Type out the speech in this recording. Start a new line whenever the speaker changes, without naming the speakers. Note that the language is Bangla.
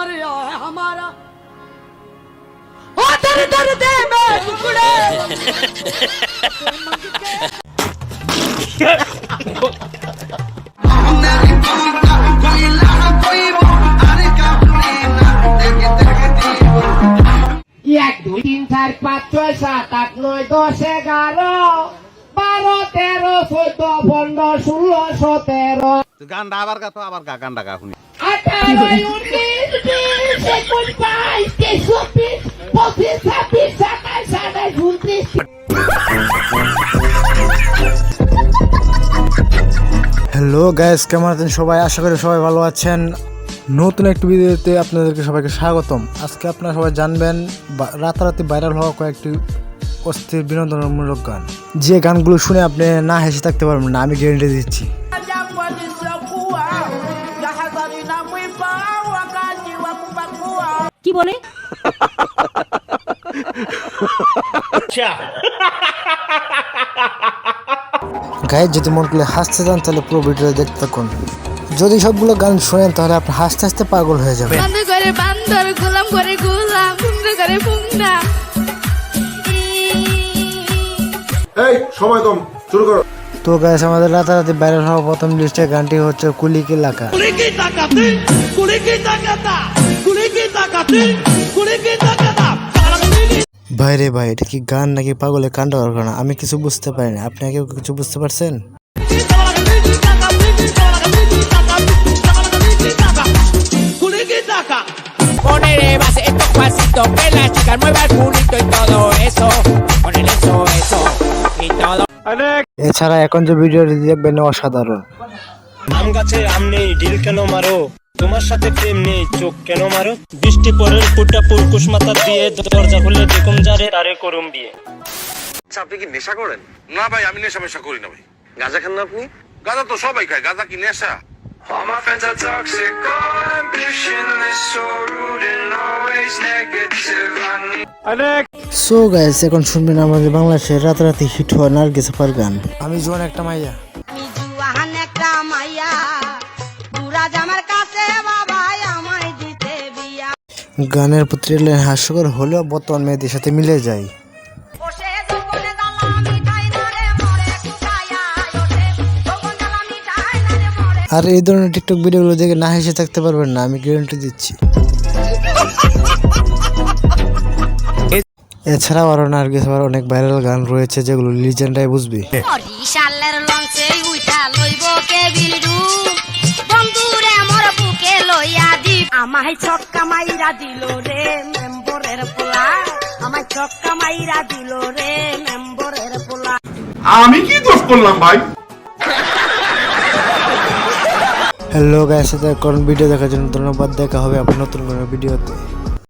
এক দুই তিন চার পাঁচ ছয় সাত আট নয় দশ এগারো বারো তেরো চৈত পনেরো ষোলো সতেরো গান আবার গা তো আবার গা গান গা শুনি আঠারো উনিশ হ্যালো গ্যাস
কেমন আছেন সবাই আশা করি সবাই ভালো আছেন নতুন একটি ভিডিওতে আপনাদেরকে সবাইকে স্বাগতম আজকে আপনারা সবাই জানবেন রাতারাতি ভাইরাল হওয়া কয়েকটি অস্থির বিনোদনমূলক গান যে গানগুলো শুনে আপনি না হেসে থাকতে পারবেন না আমি গ্যারেন্টি দিচ্ছি কি বলে আচ্ছা। গায়ে যদি মন করলে হাসতে চান তাহলে পুরো ভিডিও দেখতে থাকুন যদি সবগুলো গান শোনেন তাহলে আপনি হাসতে হাসতে পাগল হয়ে যাবে সময় কম শুরু করো তো গাইস আমাদের রাতারাতি ভাইরাল হওয়া প্রথম লিস্টে গানটি হচ্ছে কুলি কি লাকা ভাই রে ভাই এটা কি গান নাকি পাগলে কাণ্ড ঘটনা আমি কিছু বুঝতে পারি না আপনি কেউ কিছু বুঝতে পারছেন এছাড়া এখন যে ভিডিওটি দেখবেন অসাধারণ আম গাছে আম নেই ঢিল কেন মারো তোমার সাথে প্রেম নেই চোখ কেন মারো বৃষ্টি পরের পুটা পুরকুশ দরজা খুলে যারে করুম বিয়ে আচ্ছা আপনি কি নেশা করেন না ভাই আমি নেশা মেশা করি না ভাই গাঁজা খান না আপনি গাঁজা তো সবাই খায় গাঁজা কি নেশা All my সো গাইস এখন শুনবেন আমাদের বাংলাদেশে রাতারাতি হিট হওয়া নার্গিস আপার গান আমি জোয়ান একটা মাইয়া আমি জোয়ান একটা মাইয়া পুরাজ আমার কাছে বাবা আমায় দিতে বিয়া গানের প্রতি হাস্যকর হলেও বর্তমান মেয়েদের সাথে মিলে যায় আর এই ধরনের টিকটক ভিডিওগুলো দেখে না হেসে থাকতে পারবেন না আমি গ্যারান্টি দিচ্ছি এছাড়াও আরো নার্গিস আবার অনেক ভাইরাল গান রয়েছে যেগুলো লিজেন্ডাই বুঝবি আমায় ছক্কা মাইরা দিল রে মেম্বরের পোলা ছক্কা মাইরা দিল রে মেম্বরের পোলা আমি কি দোষ করলাম ভাই হ্যালো গাইস এখন ভিডিও দেখার জন্য ধন্যবাদ দেখা হবে আপনার নতুন ভিডিওতে